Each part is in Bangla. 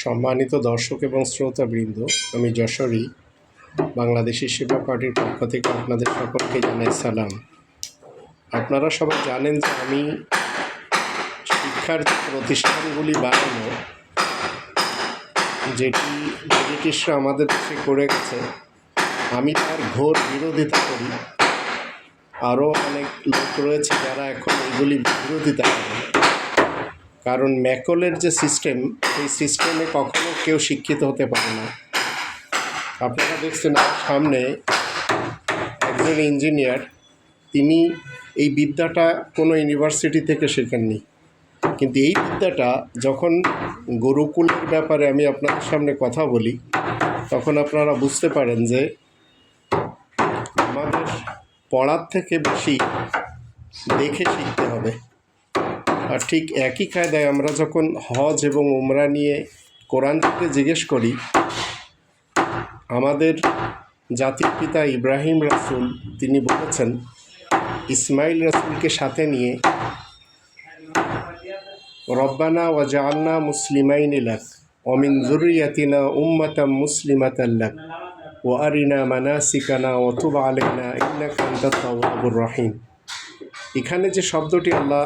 সম্মানিত দর্শক এবং শ্রোতাবৃন্দ, আমি যশোরী, বাংলাদেশি সেবা পার্টির পক্ষ থেকে আপনাদের সকলকে জানাই সালাম। আপনারা সবাই জানেন যে আমি শিক্ষার প্রতিষ্ঠানগুলি বানানো, যেটি ব্রিটিশরা আমাদের দেশে করে গেছে, আমি তার ঘোর বিরোধিতা করি। আরও অনেক লোক রয়েছে যারা এখন এগুলি বিরোধিতা করে। কারণ ম্যাকলের যে সিস্টেম, সেই সিস্টেমে কখনো কেউ শিক্ষিত হতে পারে না। আপনারা দেখছেন সামনে একজন ইঞ্জিনিয়ার, তিনি এই বিদ্যাটা কোনো ইউনিভার্সিটি থেকে শেখেননি। কিন্তু এই বিদ্যাটা যখন গুরুকুলের ব্যাপারে আমি আপনাদের সামনে কথা বলি, তখন আপনারা বুঝতে পারেন যে আমাদের পড়ার থেকে বেশি দেখে শিখতে হবে। ঠিক একই কায়দায় আমরা যখন হজ এবং উমরা নিয়ে কোরআন থেকে জিজ্ঞেস করি, আমাদের জাতির পিতা ইব্রাহিম রাসুল, তিনি বলেছেন, ইসমাইল রাসুলকে সাথে নিয়ে রব্বানা ওয়াজালনা মুসলিমাইন লাক অমিন জুরিয়াতিনা উম্মাতাম মুসলিমাতাল্লাক ও আরিনা মানাসিকানা অথবা আলেনা ইন্নাকা আনতাত তাওয়াবুর রহিম। এখানে যে শব্দটি আল্লাহ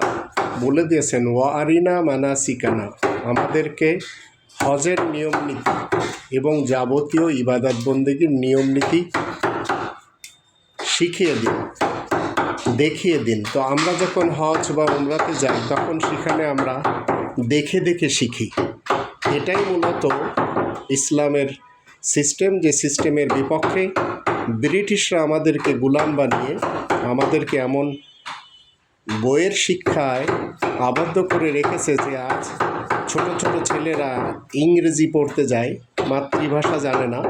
বলে দিয়েছেন ওয়া আরিনা মানা সিকানা আমাদেরকে হজের নিয়ম নীতি এবং যাবতীয় ইবাদত বন্দেগীর নিয়ম নীতি শিখিয়ে দিন, দেখিয়ে দিন। তো আমরা যখন হজ বা উমরাতে যাই, তখন সেখানে আমরা দেখে দেখে শিখি। এটাই মূলত ইসলামের সিস্টেম, যে সিস্টেমের বিপক্ষে ব্রিটিশরা আমাদেরকে গুলাম বানিয়ে, আমাদেরকে এমন বইয়ের শিক্ষায় আবদ্ধ করে রেখেছে যে আজ ছোট ছোট ছেলেরা ইংরেজি পড়তে যায়, মাতৃভাষা জানে না।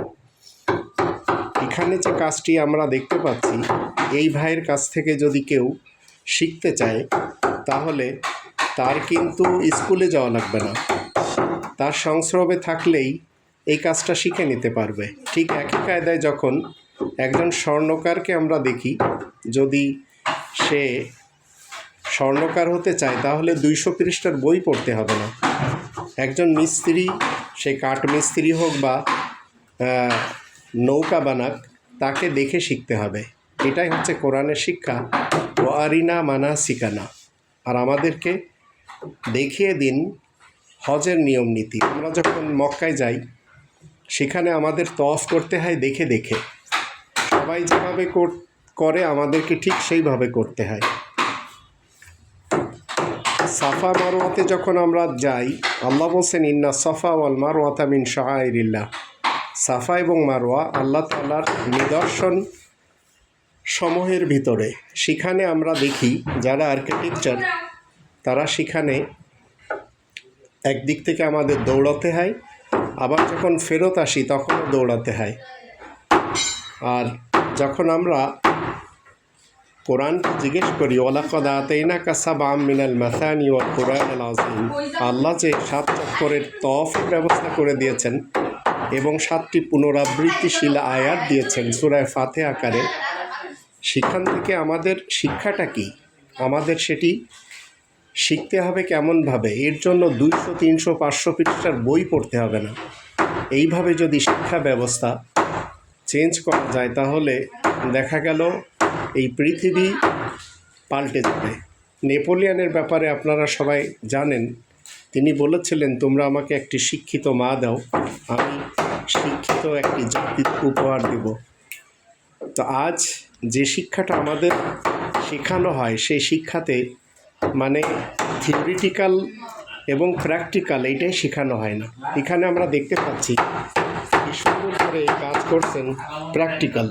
এখানে যে কাজটি আমরা দেখতে পাচ্ছি, এই ভাইয়ের কাছ থেকে যদি কেউ শিখতে চায়, তাহলে তার কিন্তু স্কুলে যাওয়া লাগবে না। তার সংস্রবে থাকলেই এই কাজটা শিখে নিতে পারবে। ঠিক একই কায়দায় যখন একজন স্বর্ণকারকে আমরা দেখি, যদি সে স্বর্ণকার হতে চায়, তাহলে দুইশো পৃষ্ঠার বই পড়তে হবে না। একজন মিস্ত্রি, সে কাঠ মিস্ত্রি হোক বা নৌকা বানাক, তাকে দেখে শিখতে হবে। এটাই হচ্ছে কোরআনের শিক্ষা। ওয়ারিনা মানা শিকানা আর আমাদেরকে দেখিয়ে দিন হজের নিয়ম নীতি। আমরা যখন মক্কায় যাই, সেখানে আমাদের তফ করতে হয় দেখে দেখে। সবাই যেভাবে করে, আমাদেরকে ঠিক সেইভাবে করতে হয়। সাফা মারোয়াতে যখন আমরা যাই, আল্লাহ বলছেন, ইন্না সাফা ওয়াল মারোয়াতা মিন শাহরিল্লাহ সাফা এবং মারোয়া আল্লাহ তাল্লার নিদর্শন সমূহের ভিতরে। সেখানে আমরা দেখি, যারা আর্কিটেকচার তারা সেখানে একদিক থেকে আমাদের দৌড়াতে হয়, আবার যখন ফেরত আসি তখনও দৌড়াতে হয়। আর যখন আমরা কোরআনকে জিজ্ঞেস করি ওলাকদ আতাইনা কাসাব মিনাল মাসানি ও কোরআন আল আজিম আল্লাহ যে সাত চক্করের তফ ব্যবস্থা করে দিয়েছেন এবং সাতটি পুনরাবৃত্তিশীল আয়াত দিয়েছেন সুরায় ফাতে আকারে, সেখান থেকে আমাদের শিক্ষাটা কি? আমাদের সেটি শিখতে হবে কেমনভাবে? এর জন্য দুইশো, তিনশো, পাঁচশো পৃষ্ঠার বই পড়তে হবে না। এইভাবে যদি শিক্ষা ব্যবস্থা চেঞ্জ করা যায়, তাহলে দেখা গেল এই পৃথিবী পাল্টে যাবে নেপোলিয়ানের ব্যাপারে আপনারা সবাই জানেন। তিনি বলেছিলেন, তোমরা আমাকে একটি শিক্ষিত মা দাও, আমি শিক্ষিত একটি জাতির উপহার দেব। তো আজ যে শিক্ষাটা আমাদের শেখানো হয়, সেই শিক্ষাতে মানে থিওরিটিক্যাল এবং প্র্যাকটিক্যাল এইটাই শেখানো হয় না। এখানে আমরা দেখতে পাচ্ছি কি সুন্দর করে কাজ করছেন প্র্যাকটিক্যাল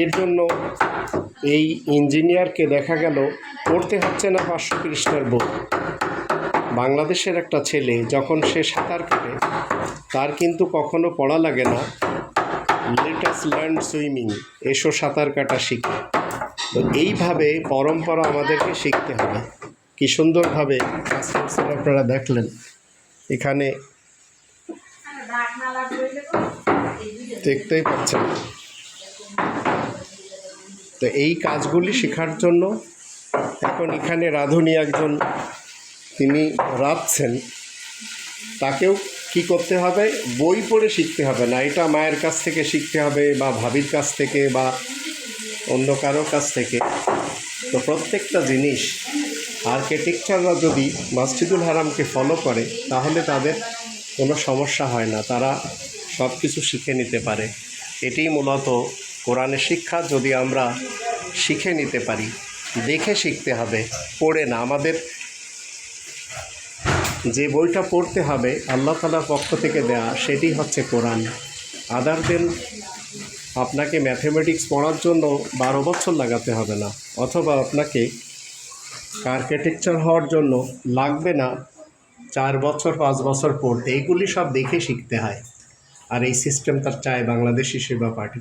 এর জন্য এই ইঞ্জিনিয়ারকে দেখা গেল পড়তে হচ্ছে না পাঁচশো পৃষ্ঠার বই। বাংলাদেশের একটা ছেলে যখন সে সাঁতার কাটে, তার কিন্তু কখনো পড়া লাগে না লেটাস লার্ন সুইমিং এসো সাঁতার কাটা শিখে। তো এইভাবে পরম্পরা আমাদেরকে শিখতে হবে। কি সুন্দরভাবে আপনারা দেখলেন। এখানে দেখতেই পাচ্ছেন। তো এই কাজগুলি শেখার জন্য এখন এখানে রাঁধুনি একজন তিনি রাঁধছেন। তাকেও কি করতে হবে? বই পড়ে শিখতে হবে না, এটা মায়ের কাছ থেকে শিখতে হবে বা ভাবির কাছ থেকে বা অন্য কারোর কাছ থেকে। তো প্রত্যেকটা জিনিস আর্কিটেকচাররা যদি মসজিদুল হারামকে ফলো করে, তাহলে তাদের কোনো সমস্যা হয় না, তারা সব কিছু শিখে নিতে পারে। এটি মূলত কোরআনের শিক্ষা যদি আমরা শিখে নিতে পারি, দেখে শিখতে হবে, পড়ে না। আমাদের যে বইটা পড়তে হবে, আল্লাহ তালার পক্ষ থেকে দেয়া, সেটি হচ্ছে কোরআন। আদার দেন আপনাকে ম্যাথমেটিক্স পড়ার জন্য বারো বছর লাগাতে হবে না, অথবা আপনাকে আর্কিটেকচার হওয়ার জন্য লাগবে না চার বছর, পাঁচ বছর পড়তে। এগুলি সব দেখে শিখতে হয়। আর এই সিস্টেমটা চায় বাংলাদেশি সেবা পার্টি